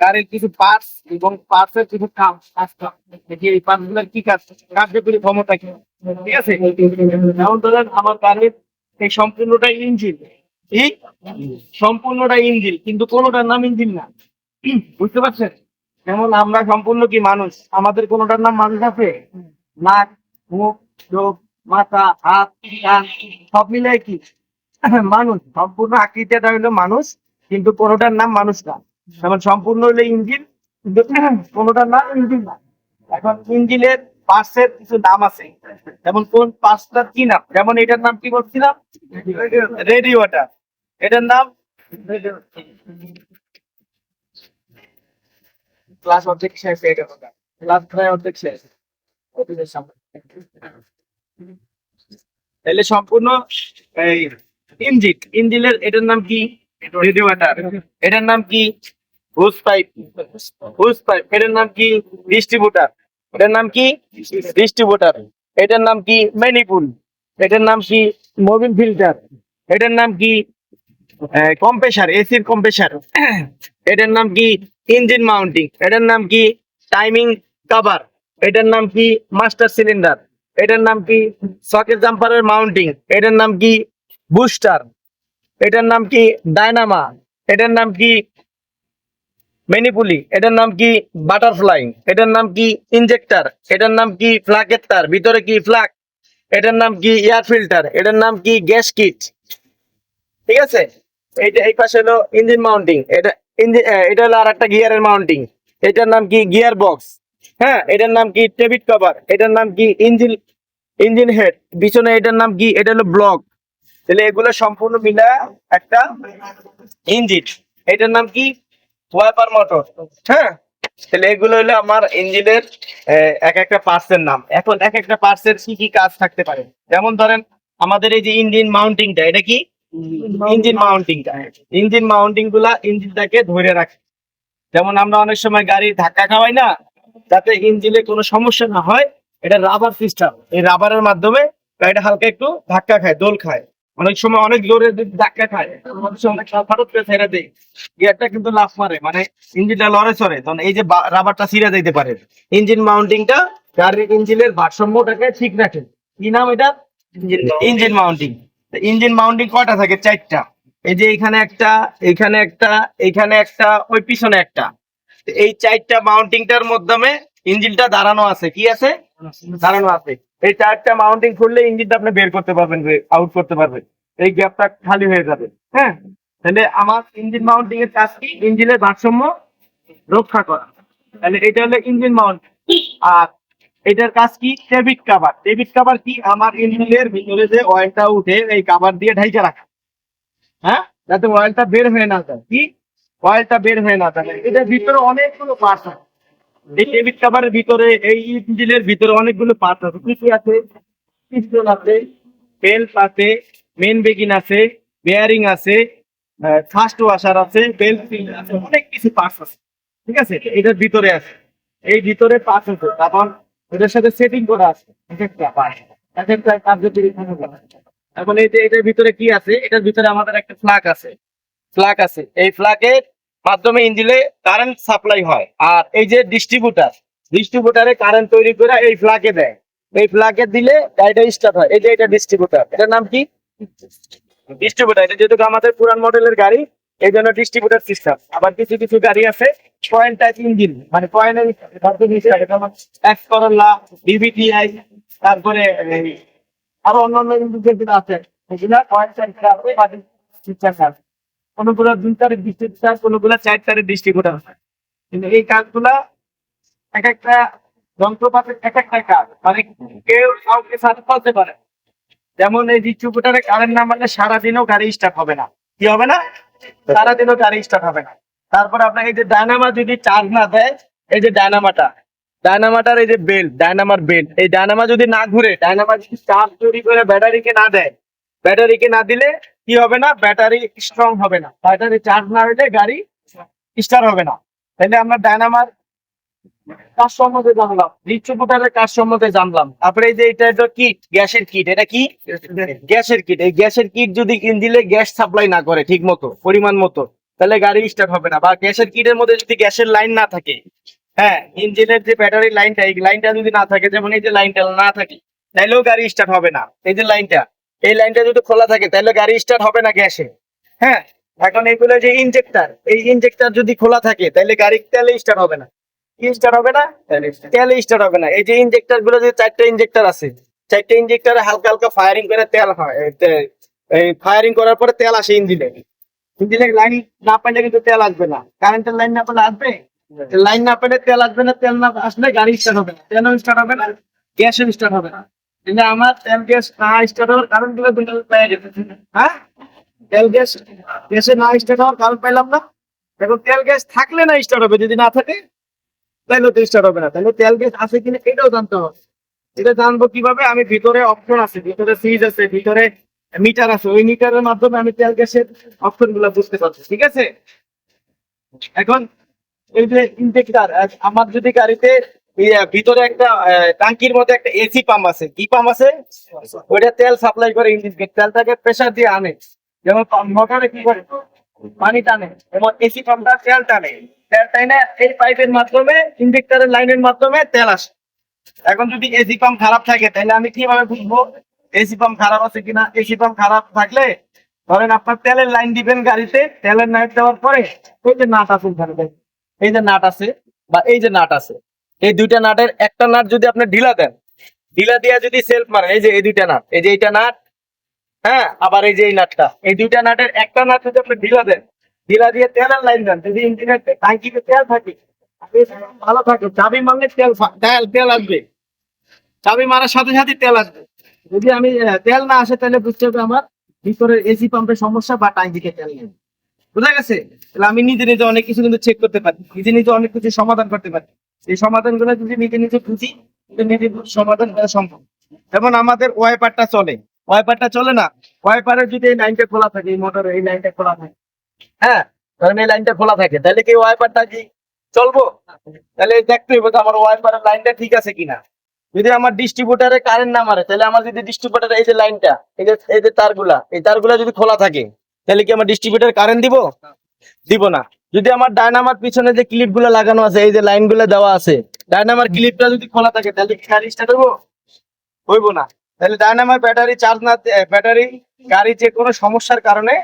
গাড়ির কিছু পার্টস এবং পার্টস এর কিছু কাজ এই পার্টসগুলোর কি কাজ, কার্যকরী ক্ষমতা কি? ঠিক আছে? যেমন ধরেন আমার গাড়ির এই সম্পূর্ণটা ইঞ্জিন এই সম্পূর্ণটা ইঞ্জিন কিন্তু কোনোটার নাম ইঞ্জিন না। বুঝতে পারছেন? যেমন আমরা সম্পূর্ণ কি মানুষ? আমাদের কোনোটার নাম মানুষ আছে? নাক, মুখ, চোখ, মাথা, হাত, কান, সব মিলে কি? মানুষ। সম্পূর্ণ আকৃতিটা হলো মানুষ, কিন্তু কোনোটার নাম মানুষ না। যেমন সম্পূর্ণ হলো ইঞ্জিন কোনোটার নাম ইঞ্জিন না। এখন ইঞ্জিনের পার্টসের কিছু নাম আছে। যেমন কোন পার্টসটার কি নাম? যেমন এটার নাম কি বলছিলাম? রেডিওটার এটার নাম? ক্লাস অর্ধেক শেষ গেল ক্লাস প্রায় অর্ধেক শেষ। তাহলে সম্পূর্ণ, এই, ইঞ্জিন। ইঞ্জিনের, এটার নাম কি? রেডিওয়াটার এটার নাম কি? হুস পাইপ হুস পাইপ এটার নাম কি ডিস্ট্রিবিউটার এটার নাম কি ডিস্ট্রিবিউটার এটার নাম কি ম্যানিপুল এটার নাম কি মোবিল ফিল্টার এটার নাম কি কম্প্রেসার এসির কম্প্রেসার এটার নাম কি ইঞ্জিন মাউন্টিং এটার নাম কি টাইমিং কাভার এটার নাম কি মাস্টার সিলিন্ডার এটার নাম কি সকেট জাম্পারের মাউন্টিং এটার নাম কি বুস্টার এটার নাম কি ডায়নামা এটার নাম কি ম্যানিপুলি এটার নাম কি বাটারফ্লাই এটার নাম কি ইনজেক্টর এটার নাম কি ফ্লাকের তার ভিতরে কি ফ্লাক এটার নাম কি এয়ার ফিল্টার এটার নাম কি গ্যাস কিট ঠিক আছে এইটা এই পাশে হলো ইঞ্জিন মাউন্টিং এটা ইঞ্জিন এটা হলো আর একটা গিয়ারের মাউন্টিং এটার নাম কি গিয়ার বক্স হ্যাঁ এটার নাম কি টেবিট কভার এটার নাম কি ইঞ্জিন ইঞ্জিন হেড পিছনে এটার নাম কি এটা হলো ব্লক তাহলে এগুলো সম্পূর্ণ মিলা একটা ইঞ্জিন এটার নাম কি ওয়াইপার মোটর হ্যাঁ? তাহলে এগুলো হলো আমার ইঞ্জিনের এক একটা পার্টসের নাম। এখন এক একটা পার্টসের কি কি কাজ থাকতে পারে? যেমন ধরেন আমাদের এই যে ইঞ্জিন মাউন্টিংটা এটা কি? ইঞ্জিন মাউন্টিংটা ইঞ্জিন মাউন্টিংগুলা ইঞ্জিনটাকে ধরে রাখে। যেমন আমরা অনেক সময় গাড়ির ধাক্কা খাওয়াই না যাতে ইঞ্জিনে কোনো সমস্যা না হয় এটা রাবার সিস্টেম এই রাবারের মাধ্যমে গাড়িটা হালকা একটু ধাক্কা খায় দোল খায়। অনেক সময় অনেক জোরে ধাক্কা খায়। অনেক করে ছেড়ে দেয়। গিয়ারটা কিন্তু লাফ মারে মানে ইঞ্জিনটা লড়ে চড়ে। তখন এই যে রাবারটা ছিঁড়ে দিতে পারে। ইঞ্জিন মাউন্টিংটা গাড়ির ইঞ্জিনের ভারসাম্যটাকে ঠিক রাখে। কি নাম এটা? Engine mounting. Engine mounting. কয়টা থাকে? চারটা। এই যে এখানে একটা এখানে একটা এখানে একটা ওই পিছনে একটা। এই চারটা মাউন্টিংটার মাধ্যমে ইঞ্জিনটা দাঁড়ানো আছে। কি আছে। দাঁড়ানো আছে। এই চারটা মাউন্টিং খুললে ইঞ্জিনটা আপনি বের করতে পারবেন আউট করতে পারবেন। এই গ্যাপটা খালি হয়ে যাবে হ্যাঁ? তাহলে আমার ইঞ্জিন মাউন্টিং এর কাজ কি? ইঞ্জিনের ভারসাম্য রক্ষা করা। তাহলে এটা হলো ইঞ্জিন মাউন্ট আর এটার কাজ কি? ডেবিট কাভার ডেবিট কাভার কি? আমার ইঞ্জিনের ভিতরে যে অয়েলটা উঠে, এই কাভার দিয়ে ঢাইকা রাখা। হ্যাঁ? যাতে অয়েলটা বের হয়ে না যায়। কি? অয়েলটা বের হয়ে না যায়। এটার ভিতরে অনেকগুলো পার্টস আছে। এই ডেবিট কাভারের ভিতরে, এই ইঞ্জিনের ভিতরে অনেকগুলো পার্টস আছে। কি কি আছে? পিস্টন আছে, বেল্ট আছে মেন বেগিন আছে বেয়ারিং আছে ফার্স্ট ওয়াশার আছে বেল্ট আছে, অনেক কিছু পার্টস আছে। ঠিক আছে? এটার ভিতরে আছে। এই ভিতরে পার্টস আছে। তারপর এটার সাথে সেটিং করা আছে। এক একটা পার্ট এক একটা কার্যকরী এখন এই এটার ভিতরে কি আছে? এটার ভিতরে আমাদের একটা ফ্লাগ আছে। ফ্লাগ আছে। এই ফ্লাগের মাধ্যমে ইঞ্জিনে কারেন্ট সাপ্লাই হয়। আর এই যে ডিস্ট্রিবিউটার ডিস্ট্রিবিউটারে কারেন্ট তৈরি করে এই ফ্লাগে দেয়। এই ফ্লাগে দিলে গাড়িটা স্টার্ট হয়। এই যে এটা ডিস্ট্রিবিউটার এটার নাম কি? ডিস্ট্রিবিউটার এটা যেহেতু আমাদের পুরান মডেলের গাড়ি, এই জন্য ডিস্ট্রিবিউটার সিস্টেম আবার কিছু কিছু গাড়ি আছে পয়েন্ট টাইপ ইঞ্জিন মানে পয়েন্টের এক্স করল্লা ডিভিটিআই তারপরে আরও অন্যান্য ইঞ্জিন আছে সেগুলা পয়েন্ট টাইপ আছে সিস্টেম আছে। কোনগুলো দুই তারের ডিস্ট্রিবিউটার কোনগুলো চার তারের ডিস্ট্রিবিউটার আছে কিন্তু এই কাজগুলা এক একটা যন্ত্রপাতির এক একটা কাজ। মানে কেউ কাউকে সাথে করতে পারে যেমন এই ডিস্ট্রিবিউটারে কারেন্ট না মারলে সারাদিনও গাড়ি স্টার্ট হবে না। কি হবে না? সারাদিনও গাড়ি স্টার্ট হবে না। তারপর আপনার এই যে ডায়নামা যদি চার্জ না দেয়, এই যে ডায়নামাটা, ডায়নামাটার এই যে বেল্ট ডায়নামার বেল্ট এই ডায়নামা যদি না ঘুরে, ডায়নামা যদি চার্জ তৈরি করে ব্যাটারিকে না দেয়, ব্যাটারিকে না দিলে কি হবে না? ব্যাটারি স্ট্রং হবে না। ব্যাটারি চার্জ না হলে গাড়ি স্টার্ট হবে না। তাহলে আমরা ডায়নামার কাজ সম্বন্ধে জানলাম। ডিস্ট্রিবিউটারের কাজ সম্বন্ধে জানলাম। তারপরে এই যে এটা হলো কিট গ্যাসের কিট এটা কি? গ্যাসের কিট এই গ্যাসের কিট যদি ইঞ্জিনে গ্যাস সাপ্লাই না করে ঠিক মতো পরিমাণ মতো, তাহলে গাড়ি স্টার্ট হবে না। বা গ্যাসের কিটের মধ্যে যদি গ্যাসের লাইন না থাকে হ্যাঁ ইঞ্জিনের যে ব্যাটারি লাইনটা এই লাইনটা যদি না থাকে, যেমন এই যে লাইনটা না থাকে তাহলেও গাড়ি স্টার্ট হবে না। এই যে লাইনটা এই লাইনটা যদি খোলা থাকে তাহলে গাড়ি স্টার্ট হবে না গ্যাসে। হ্যাঁ? এখন এগুলো যে ইনজেক্টর এই ইনজেক্টর যদি খোলা থাকে তাহলে গাড়ি তেলে স্টার্ট হবে না। কি স্টার্ট হবে না? তেলে স্টার্ট হবে না। এই যে ইনজেক্টরগুলো যে চারটা ইনজেক্টর আছে চারটে ইনজেক্টরে হালকা হালকা ফায়ারিং করে তেল হয় এই এই ফায়ারিং করার পরে তেল আসে ইঞ্জিনে ইঞ্জিনে লাইন না পাইলে কিন্তু তেল আসবে না। কারেন্টের লাইন না পেলে আসবে? লাইন না পেলে তেল আসবে না তেল না আসলে গাড়ি স্টার্ট হবে না। তেলও স্টার্ট হবে না গ্যাসও স্টার্ট হবে না। কিন্তু আমার তেল গ্যাস না স্টার্ট হওয়ার কারণগুলো দুটো পেয়ে গেছে। হ্যাঁ? তেল গ্যাস, গ্যাসে না স্টার্ট হওয়ার কারণ পাইলাম না। এখন তেল গ্যাস থাকলে না স্টার্ট হবে, যদি না থাকে তাহলে তো স্টার্ট হবে না। তাহলে তেল গ্যাস আছে কিনা এটাও জানতে হবে। এটা জানব কীভাবে? আমি ভিতরে অপশন আছে, ভিতরে সুইচ আছে, ভিতরে মিটার আছে। ওই মিটারের মাধ্যমে আমি তেল গ্যাসের অপশনগুলো বুঝতে পারছি, ঠিক আছে? এখন এই যে ইনজেক্টর আমার যদি গাড়িতে ভিতরে একটা টাঙ্কির মধ্যে একটা এসি পাম্প আছে। কি পাম্প আছে? ওইটা তেল সাপ্লাই করে ইঞ্জিন তেলটাকে প্রেসার দিয়ে আনে। যেমন মোটরে কি করে? পানি টানে। এবং এসি পাম্পটা তেল টানে। তেল টানে এই পাইপের মাধ্যমে ইনজেক্টরের লাইনের মাধ্যমে তেল আসে। এখন যদি এসি পাম্প খারাপ থাকে, তাহলে আমি কীভাবে বুঝব এসি পাম্প খারাপ আছে কিনা? এসি পাম্প খারাপ থাকলে, ধরেন আপনার তেলের লাইন দিবেন গাড়িতে, তেলের লাইন দেওয়ার পরে ওই যে নাট আছে এই যে নাট আছে বা এই যে নাট আছে এই দুইটা নাটের একটা নাট যদি আপনি ঢিলা দেন, ঢিলা দিয়ে যদি সেলফ মারেন, এই যে এই দুইটা নাট, এই যে এইটা নাট হ্যাঁ আবার এই যে এই নাটটা, এই দুইটা নাটের একটা নাট যদি আপনি ঢিলা দেন, ঢিলা দিয়ে তেলের লাইন দেন, যদি ইঞ্জিনের টাঙ্কিতে তেল থাকে ভালো থাকে, চাবি মারলে তেল তেল তেল আসবে। চাবি মারার সাথে সাথে তেল আসবে। যদি আমি তেল না আসে, তাহলে বুঝতে হবে আমার ভিতরের এসি পাম্পের সমস্যা বা টাঙ্কিতে তেল নেই। বুঝা গেছে? তাহলে আমি নিজে নিজে অনেক কিছু কিন্তু চেক করতে পারি, নিজে নিজে অনেক কিছু সমাধান করতে পারি। এই সমাধানগুলো যদি নিজে নিজে বুঝি, নিজে সমাধান করা সম্ভব। যেমন আমাদের ওয়াইপারটা চলে। ওয়াইপারটা চলে না? ওয়াইপারের যদি এই লাইনটা খোলা থাকে, এই মোটর এই লাইনটা খোলা থাকে। হ্যাঁ? ধরেন এই লাইনটা খোলা থাকে। তাহলে কি ওয়াইপারটা কি চলবো? তাহলে দেখতে হবে আমার ওয়াইপারের লাইনটা ঠিক আছে কিনা। যদি আমার ডিস্ট্রিবিউটারে কারেন্ট না মারে, তাহলে আমার যদি ডিস্ট্রিবিউটারে এই যে লাইনটা, এই যে এই যে তারগুলা, এই তারগুলা যদি খোলা থাকে, তাহলে কি আমার ডিস্ট্রিবিউটার কারেন্ট দিব? দিব না। যদি আমার ডায়নামার পিছনে যে ক্লিপগুলো লাগানো আছে, এই যে লাইনগুলো দেওয়া আছে, ডায়নামার ক্লিপটা যদি খোলা থাকে, তাহলে কি গাড়ি স্টার্ট হইব? হইব না। তাহলে ডায়নামার ব্যাটারি চার্জ না, ব্যাটারি গাড়ি যে কোনো সমস্যার কারণে